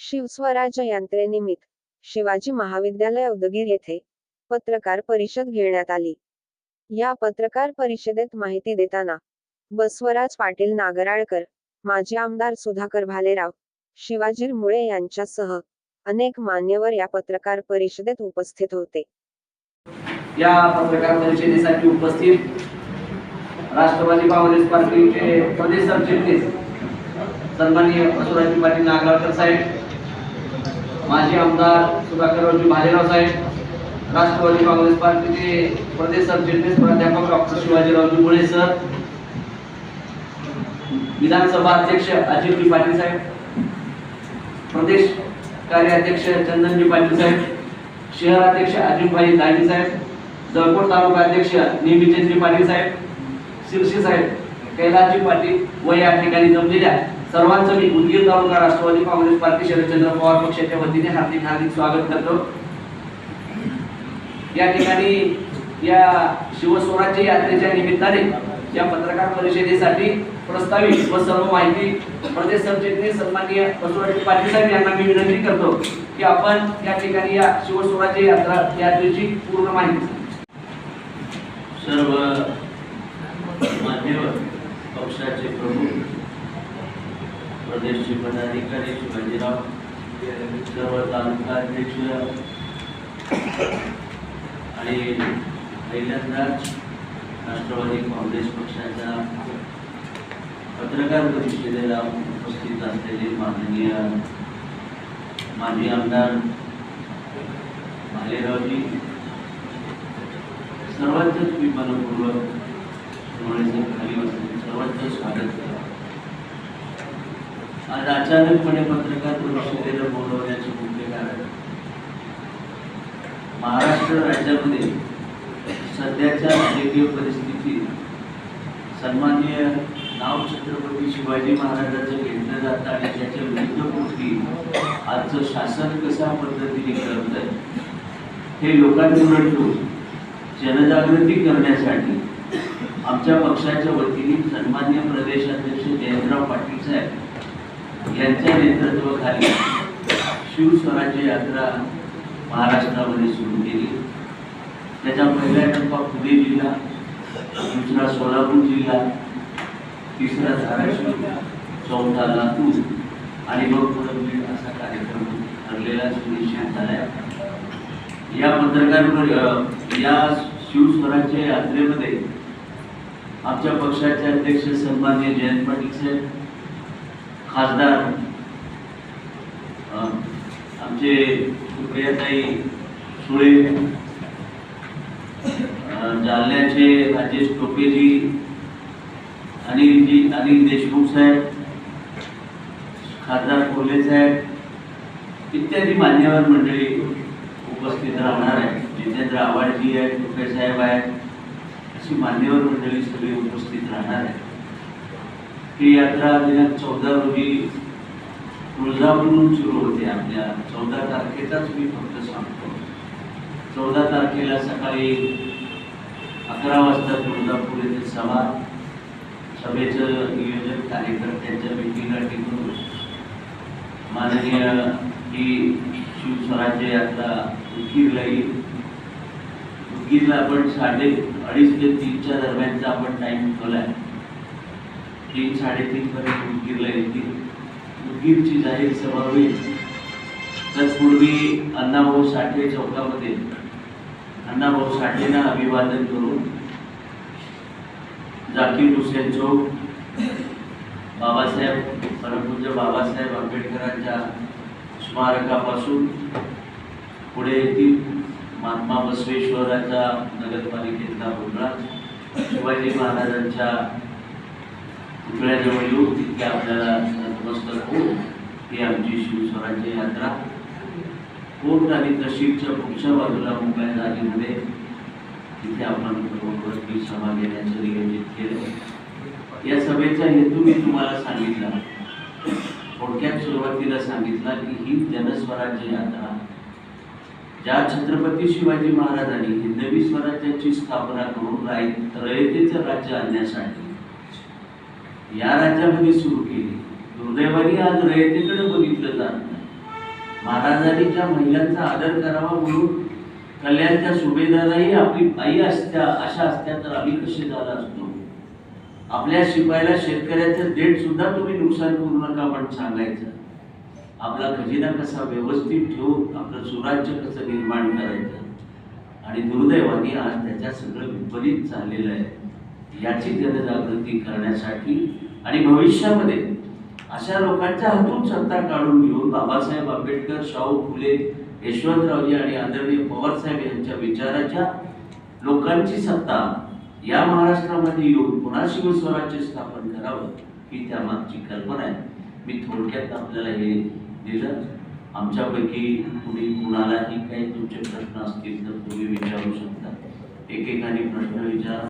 शिवस्वराज्य यात्रेनिमित्त शिवाजी महाविद्यालय उदगीर येथे पत्रकार परिषद घेण्यात आली. या पत्रकार परिषदेत माहिती देताना बसवराज पाटील नागराळकर माजी आमदार सुधाकर भालेराव शिवाजी मुळे यांच्यासह अनेक मान्यवर या पत्रकार परिषदेत उपस्थित होते. या पत्रकार परिषदेसाठी उपस्थित राष्ट्रवादी काँग्रेस पार्टीचे प्रदेश सरचिटणीस सन्माननीय बसवराज पाटील नागराळकर साहेब माजी आमदार सुधाकररावजी भालेराव साहेब राष्ट्रवादी काँग्रेस पार्टीचे प्रदेश सरचिटणीस प्राध्यापक डॉक्टर शिवाजीरावजी मुळे सर विधानसभा अध्यक्ष अजितजी पाटील साहेब प्रदेश कार्याध्यक्ष चंदनजी पाटील साहेब शहराध्यक्ष अजितभाई दांडी साहेब जळकोट तालुका अध्यक्ष निमिचंद्री पाटील साहेब शिरशी साहेब कैलासजी पाटील व या ठिकाणी जमलेल्या सर्वांचं मी उदगीर तालुका राष्ट्रवादी काँग्रेस पार्टी शरदचंद्र पवार पक्षाच्या वतीने हार्दिक हार्दिक स्वागत करतो. या ठिकाणी या शिवस्वराज्य यात्रेच्या निमित्ताने या पत्रकार परिषदेसाठी प्रस्तावित व सर्व माहिती प्रदेश सरचिटणीस सन्माननीय बसवराज पाटील साहेब यांना मी विनंती करतो की आपण या ठिकाणी या शिवस्वराज्य यात्रा यात्रेची पूर्ण माहिती सर्व मान्यवर पक्षाचे प्रमुख प्रदेशचे पदाधिकारी शिवाजीराव सर्व तालुका अध्यक्ष आणि पहिल्यांदाच राष्ट्रवादी काँग्रेस पक्षाच्या पत्रकार परिषदेला उपस्थित असलेले माननीय माजी आमदार भालेरावजी सर्वांचंच मी मनपूर्वक खाली सर्वांचं स्वागत करतो. आज अचानकपणे पत्रकार परिषदेला बोलवण्याचे मुख्य कारण. महाराष्ट्र राज्यामध्ये सध्याच्या राजकीय परिस्थितीत सन्माननीय नाव छत्रपती शिवाजी महाराजांचं घेतलं जातं आणि त्याच्या विरुद्ध गोष्टी आजचं शासन कशा पद्धतीने करत आहे हे लोकांपुढे जनजागृती करण्यासाठी आमच्या पक्षाच्या वतीने सन्मान्य प्रदेशाध्यक्ष जयंतराव पाटील साहेब यांच्या नेतृत्वाखाली शिवस्वराज्य यात्रा महाराष्ट्रामध्ये सुरू केली. त्याचा पहिला टप्पा पुणे जिल्हा दुसरा सोलापूर जिल्हा तिसरा धाराशिव चौथा लातूर आणि मग पुढे म्हणजे असा कार्यक्रम ठरलेला सुनिश्चित झाला या पत्रकार या शिवस्वराज्य यात्रेमध्ये आमच्या पक्षाचे अध्यक्ष सन्मान्य जयंत पाटील साहेब खासदार आमचे सुप्रियाताई सुळे जालन्याचे राजेश टोपेजी अनिलजी अनिल देशमुख साहेब खासदार कोल्हे साहेब इत्यादी मान्यवर मंडळी उपस्थित राहणार आहे जितेंद्र आव्हाडजी आहेत टोपे साहेब आहेत अशी मान्यवर मंडळी सगळी उपस्थित राहणार आहे ही यात्रा दिनांक चौदा रोजी तुळजापूरहून सुरू होते आपल्या. चौदा तारखेचाच मी फक्त सांगतो. चौदा तारखेला सकाळी अकरा वाजता तुळजापूर येथे सभा सभेचं नियोजन कार्यकर्त्यांच्या भेटीला टिकून माननीय ही शिवस्वराज्य यात्रा उदगीरला येईल. उदगीरला आपण साडे अडीच ते तीनच्या दरम्यानचा आपण टाईम ठेवला आहे तीन साडेतीन पर्यंत उदगीरला येतील. उदगीरची जाहीर सभा होईल. तत्पूर्वी अण्णाभाऊ साठे चौकामध्ये अण्णाभाऊ साठेंना अभिवादन करून जाकीर हुसेन चौक बाबासाहेब परमपूज्य बाबासाहेब आंबेडकरांच्या स्मारकापासून पुढे येतील महात्मा बसवेश्वराचा नगरपालिकेतला पुतळा शिवाजी महाराजांच्या पुतळ्याजवळ येऊ तिथे आपल्याला नतमस्तक होऊ. ही आमची शिवस्वराज्य यात्रा. कोर्ट आणि तहसीलच्या पुढच्या बाजूला मुंबई जागेमध्ये तिथे आपण बरोबर सभा घेण्याचं नियोजित केलं. या सभेचा हेतू मी तुम्हाला सांगितला. थोडक्यात सुरुवातीला सांगितला की ही जनस्वराज्य यात्रा. ज्या छत्रपती शिवाजी महाराजांनी हिंदवी स्वराज्याची स्थापना करून राय रयतेचं राज्य आणण्यासाठी या राज्यामध्ये सुरू केली. दुर्दैवाने आज रयतेकडे बघितलं जात नाही. महाराजांनी ज्या महिलांचा आदर करावा म्हणून कल्याणच्या सुभेदाराही आपली आई असत्या अशा असत्या तर आम्ही कसे झाला असतो? आपल्या शिपायाला शेतकऱ्याचं देठ सुद्धा तुम्ही नुकसान करू नका पण सांगायचं. आपला खजिना कसा व्यवस्थित ठेवून आपलं सुराज्य कसं निर्माण करायचं? आणि दुर्दैवाने आज त्याच्या सगळं विपरीत चाललेलं आहे. याची जनजागृती करण्यासाठी आणि भविष्यामध्ये अशा लोकांच्या हातून सत्ता काढून घेऊन बाबासाहेब आंबेडकर शाहू फुले यशवंतरावजी आणि आदरणीय पवारसाहेब यांच्या विचाराच्या लोकांची सत्ता या महाराष्ट्रामध्ये येऊन पुन्हा शिवस्वराज्य स्थापन करावं ही त्यामागची कल्पना आहे. मी थोडक्यात आपल्याला हे दिलं. आमच्यापैकी कुणी कुणालाही काही तुमचे प्रश्न असतील तर तुम्ही विचारू शकता. एकेकाने प्रश्न विचारा.